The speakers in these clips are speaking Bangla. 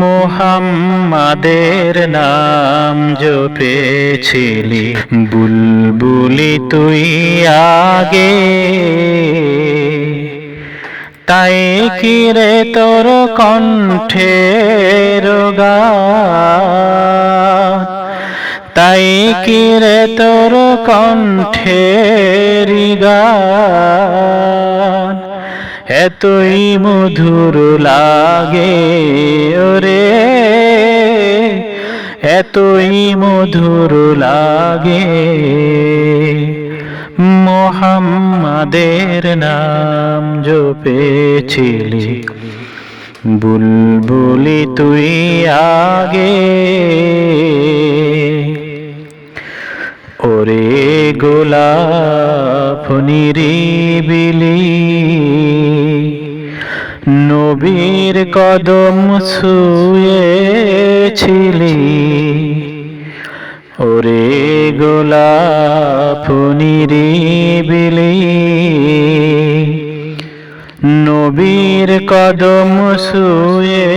মোহাম্মাদের নাম জপেছিলি, বুলবুলি তুই আগে। তাই কি রে তোর কণ্ঠে রোগা? তাই কি রে তোর কণ্ঠে গান এতই মধুর লাগে। এতই মধুর লাগে মোহাম্মদের নাম জপেছিলি। বুলবুলি তুই আগে। ওরে গোলাপ নিরিবিলি। নবীর কদম ছুঁয়েছিলি। ওরে গোলা গোলাপ নিরিবিলি নবীর কদম ছুঁয়েছিলি,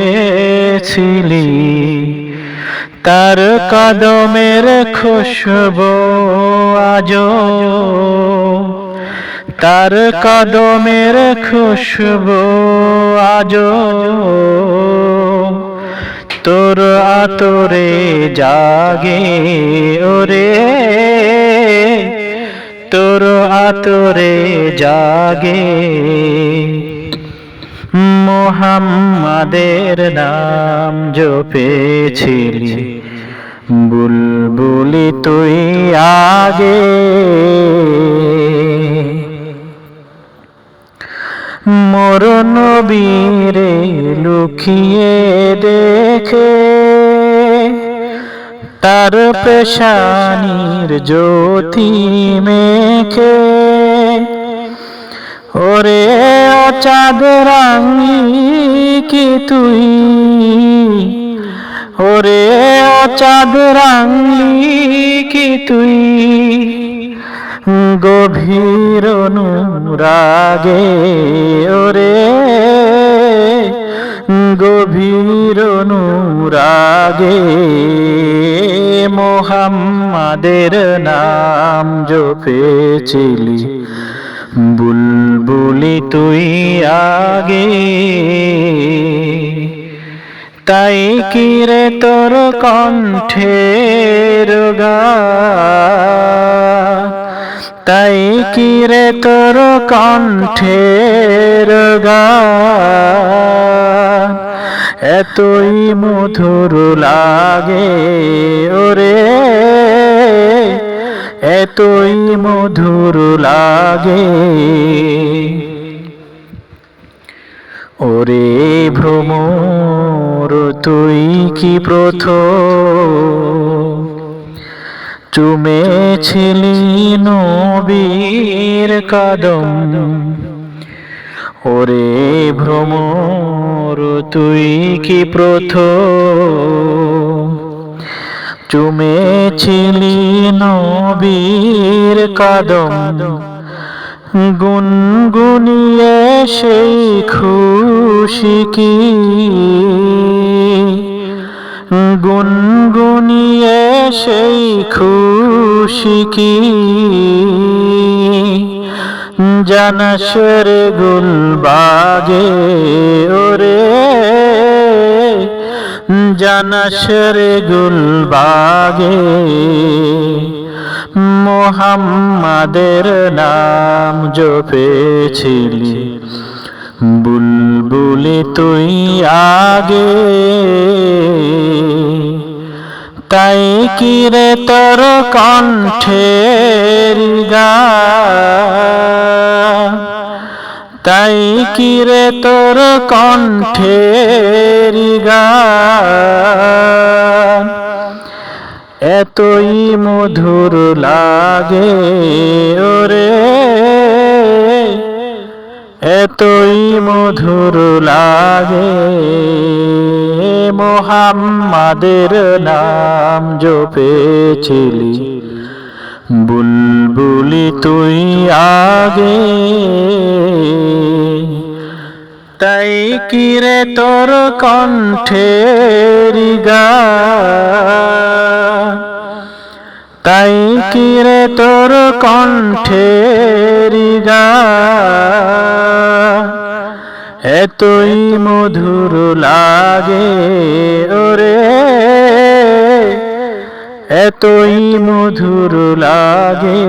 তার কদমের খুশবু আজ তার কদমের খুশবু আজ তোর আতরে জাগে ওরে। তোর আতরে জাগে। মোহাম্মদের নাম জপেছিলি। বুলবুলি তুই আগে। নবীরে লুকিয়ে দেখে তার পেশানির জ্যোতি মেখে। ওরে চাঁদ রাঙি কি তুই? ওরে চাঁদ রাঙলি কি তুই? গভীর অনুরাগে, ওরে। গভীর অনুরাগে, মোহাম্মদের নাম জপেছিলি। বুলবুলি তুই আগে। তাই কি রে তোর কণ্ঠের গান? তাই কি রে তোর কণ্ঠের গান? এতই মধুর লাগে ওরে, এতই মধুর লাগে। ওরে ভ্রমর, তুই কি প্রথম? চুমেছিলি নবীর কদম। ওরে ভ্রমর, তুই কি প্রথম? চুমেছিলি নবীর কদম। গুনগুনিয়ে সেই খুশি কি? গুনগুনিয়ে সেই খুশি কি? জানাসর গুলবাগে ওরে। জানাসর গুলবাগে মোহাম্মদের নাম জপেছিলি। বুলবুলি তুই আগে। তাই কি রে তোর কণ্ঠের গান তাই কিরে তোর কণ্ঠের গান এতই মধুর লাগে ওরে। এতই মধুর লাগে মোহাম্মদের নাম জপেছিলি। বুলবুলি তুই আগে, তাই কিরে তোর কণ্ঠের গান তাই কিরে তোর কণ্ঠের গান এতই মধুর লাগে ওরে। এতই মধুর লাগে।